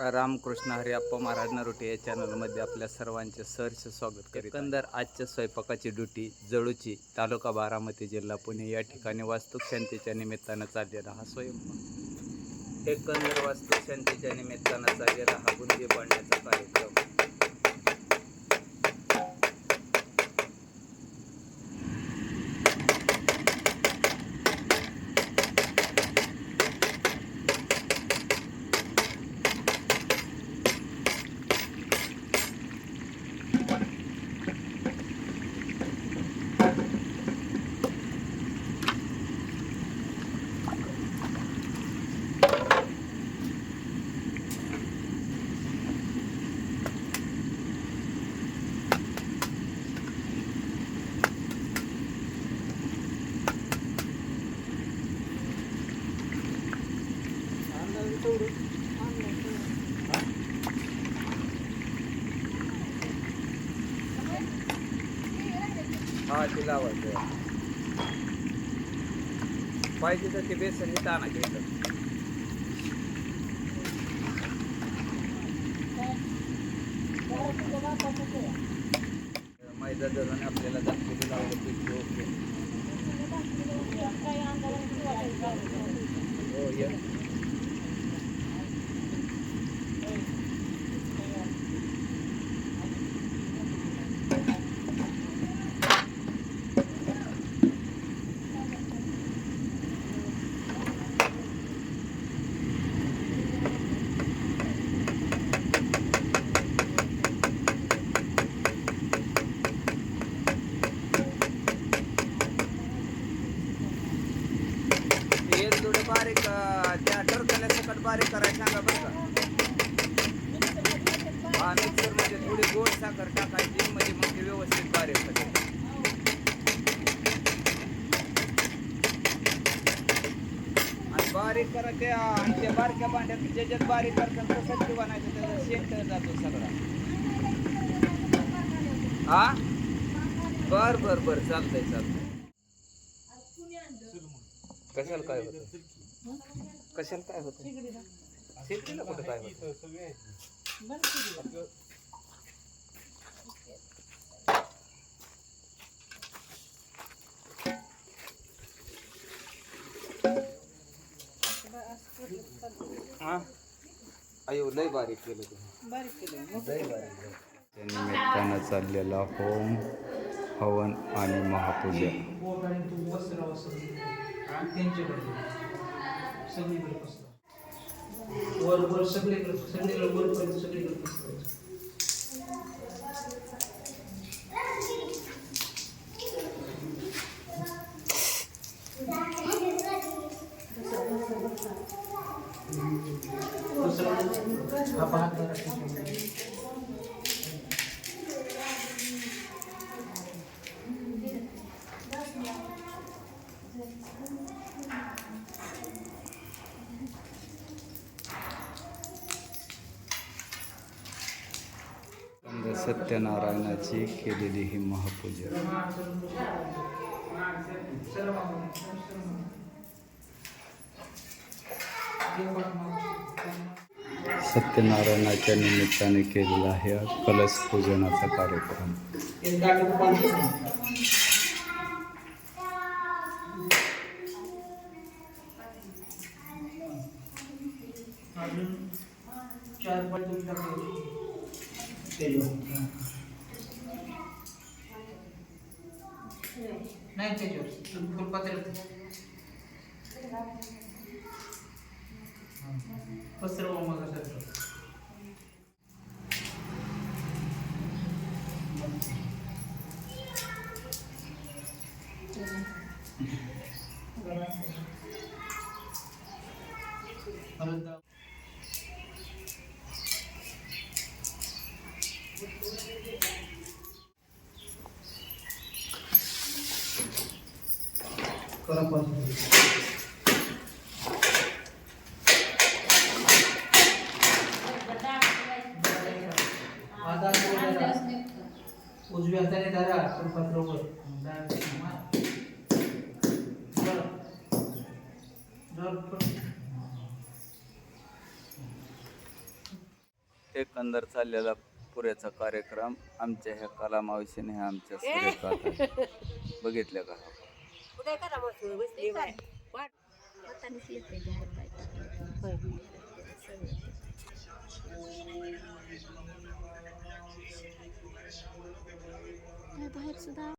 रामकृष्ण हरी अप्पा महाराज नरोटे या चॅनलमध्ये आपल्या सर्वांचे सहर्ष स्वागत करीत एकंदर आजच्या स्वयंपाकाची ड्युटी जळूची तालुका बारामती जिल्हा पुणे या ठिकाणी वास्तुक शांतीच्या निमित्तानं चाललेला हा स्वयंपाक. एकंदर वास्तुक शांतीच्या निमित्तानं चाललेला हा बुंदी पाडण्याचा कार्यक्रम. हा ती लावायचं पाहिजे तर ते बेसन इथं आणा घ्यायचं मैदा धरून आपल्याला दाखवली लावलं पीठ ओके. हो ये. बारीक करायला सांगा बरं का. हा मिक्सरमध्ये थोडी गोड साखर टाकायची म्हणजे मग ते व्यवस्थित बारीक आणि बारीक करा त्या आणि त्या बारक्या भांड्यात ज्याच्यात बारीक करतात तसंच ते बनायचं त्याचा सेंटर जातो सगळा. हा? बर बर बर चालतंय चालतंय. कशाला काय होतं? कशाला काय होतं शेतीला कुठं काय होतं हा? अयो लय बारीक केलं तुम्ही. लय बारीक निमित्तानं चाललेला होम हवन आणि महापूजा. सगळीकडे पसरव. वर वर सगळीकडे सगळीकडे वरपर्यंत सगळीकडे पसरवायचं. पसरवायचं. हा भाग सत्यनारायणाची केलेली ही महापूजा. सत्यनारायणाच्या निमित्ताने केलेला आहे कलश पूजनाचा कार्यक्रम चार पाच दिवस टाकायचे त्याच्यावर नाही त्याच्यावर फुलपात्र पसरवा मग असं उजव्या हाताने धरा फुलपात्र वर एकंदर चाललेला पुऱ्याचा कार्यक्रम आमच्या ह्या कला मावशीने ह्या आमच्या बघितल्या का? कुठे करा मग सोय बसली बाय वाट बाहेर सुद्धा